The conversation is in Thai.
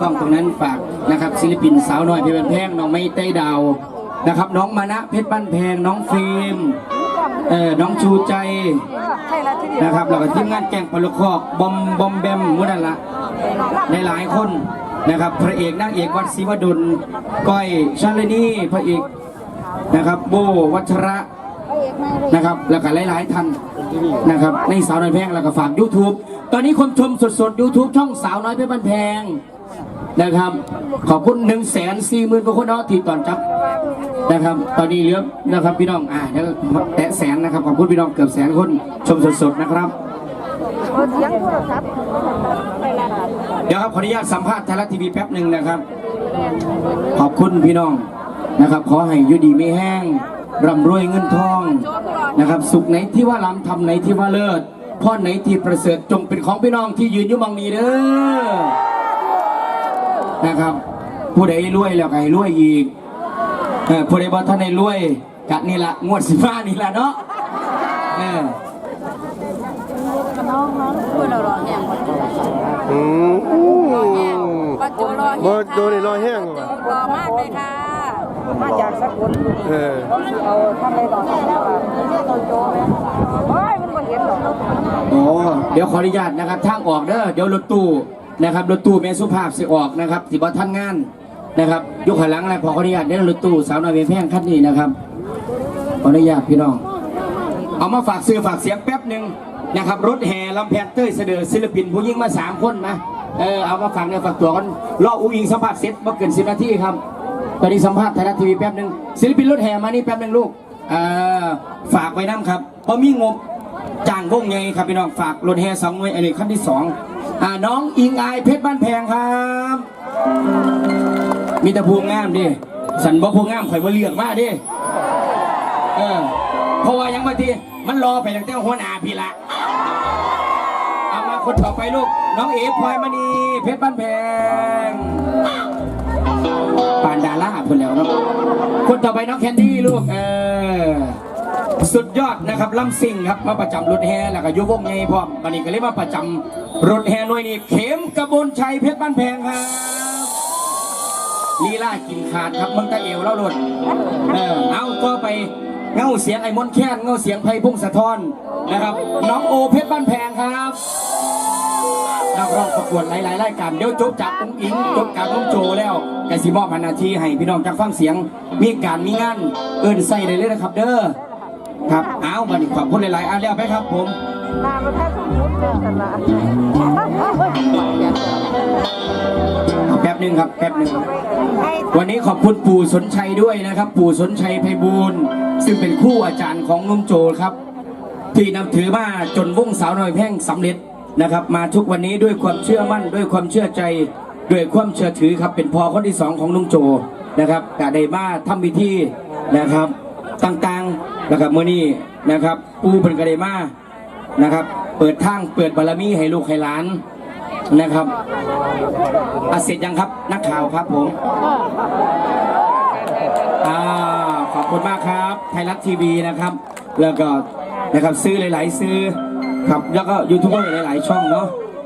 กล้องตรงนั้นฝากนะครับศิลปินสาวน้อยเพชรบ้านแพงน้องไม่เต้ดาวนะครับ น้องมานะเพชรบ้านแพงน้องฟิล์มเอ่อน้องชูใจนะครับแล้วก็ทีมงานแกงปลาลูกคอกบอมบอมแบมมุนันละในหลายคนนะครับพระเอกนางเอกวัดศรีวดลก้อยชาลนีพระเอกนะครับโบวัชระนายเลยนะครับแล้วก็หลายๆท่านนะครับในสาวน้อยแพงแล้วก็ฝาก YouTube ตอนนี้คนชมสดๆ YouTube ช่องสาวน้อยเพชรบ้านแพง นะครับ ขอบคุณ1นึ่งแสนสี่หมื่นกว่าคนเนาะที่ตอนจับนะครับ ตอนนี้เหลือนะครับพี่น้องอ่าเดี๋ยวแตะแสนนะครับขอบคุณพี่น้องเกือบแสนคนชมสดๆนะครับเดี๋ยวครับขออนุญาตสัมภาษณ์ไทยรัฐทีวีแป๊บหนึ่งนะครับ ขอบคุณพี่น้องนะครับ ขอให้ยุดีไม่แห้งร่ำรวยเงินทองนะครับ สุขไหนที่ว่าล้ำทำไหนที่ว่าเลิศพ่อไหนที่ประเสริฐจงเป็นของพี่น้องที่ยืนอยู่หมองนี้เด้อ นะครับ ผู้ใดรวยแล้วก็ให้รวยอีกเออผู้ใดบ่ท่านให้รวยกะนี่ละงวดสิบ้านี่ละเนาะเออน้องน้องเพื่อนเรารอแห้งอืมปัจจุรอบ่โดนรอแห้งรว่ะอมากเลยค่ะมาจากสกุลเออเขาสิเอาทำอะไรต่อแห้งแล้วอะนี่ตอนโจไหมโอ้ยมันบ่เห็นหรอกโอ้เดี๋ยวขออนุญาตนะครับทางออกเด้อเดี๋ยวรถตู้ นะครับรถตู้แม่สุภาพสิออกนะครับสิบ่ทันงานนะครับยกหันหลังนะขอขออนุญาตเด้รถตู้สาวน้อยเวียงแพงคันนี้นะครับขออนุญาตพี่น้อง เอามาฝากซื้อฝากเสียงแป๊บหนึ่งนะครับรถแห่ลำแพนเต้ยเสดอศิลปินผู้ยิ่งมาสามคนนะเออเอามาฝากเนี่ยฝากตัวกันรออุ้งอิงสัมภาษณ์เสร็จมาเกินสิบนาทีครับตอนนี้สัมภาษณ์ไทยรัฐทีวีแป๊บหนึ่งศิลปินรถแห่มานี่แป๊บหนึ่งลูกเออฝากไว้น้ำครับเพราะมีงบจ้างวงไงครับพี่น้องฝากรถแห่สองหน่วยอันนี้ขั้นที่สอง อ่าน้องอิงอายเพชรบ้านแพงครับ มีแต่ภูงงามดิสันบอกภูงามข่อยมาเลือกมาดิเออเพราะว่ายังบางทีมันรอไปตั้งแต่หัวหน้าพี่ละเอามาคนต่อไปลูก น้องเอฟพลอยมณีเพชรบ้านแพงปานดาราเพิ่นแล้วเนาะคนต่อไปน้องแคนดี้ลูกเออ สุดยอดนะครับลำซิ่งครับมาประจำรถแห่แล้วก็ยุวงไงพร้อมวันนี้ก็เลยมาประจำรถแห่หน่วยนี้เข็มกระบนชัยเพชรบ้านแพงครับลีลากินขาดครับมึงตะเอวแล้วหลุดเออเอาก็ไปเงาเสียงไอ้มนแค้นเงาเสียงไพพุ่งศธรนนะครับน้องโอเพชรบ้านแพงครับนักร้องประกวดหลายๆรายการเดี๋ยวจบจากอุ้งอิงจบการน้องโจแล้วกสิมอบพันนาทีให้พี่น้องจักฟังเสียงมีการมีงานเอินใส่เลยเลยนะครับ เด้อ ครับเอาบัดนี้ขอบคุณหลายๆอันแล้วไปครับผมลาไปแค่สมุดเดินกันละแป๊บหนึงครับแป๊บหนึงวันนี้ขอบคุณปู่สนชัยด้วยนะครับ ปู่สนชัยไพบูลซึ่งเป็นคู่อาจารย์ของนุ่มโจครับ ที่นำถือมาจนวงสาวน้อยแพ่งสำเร็จนะครับ มาทุกวันนี้ด้วยความเชื่อมั่น ด้วยความเชื่อใจด้วยความเชื่อถือครับ เป็นพอคนที่สองของนุ่มโจนะครับกาได้มาทำพิธีนะครับต่างๆ นะครับเมื่อนี้นะครับปูเป็นกาได้มานะครับ เปิดทางเปิดบารมีให้ลูกให้หลานนะครับอาเสร็จยังครับนักข่าวครับผมอ่าขอบคุณมากครับ ไทยรัฐทีวีนะครับ แล้วก็นะครับซื้อหลาย ๆ ซื้อครับแล้วก็ยูทูบเบอร์หลาย ๆ ช่องเนาะ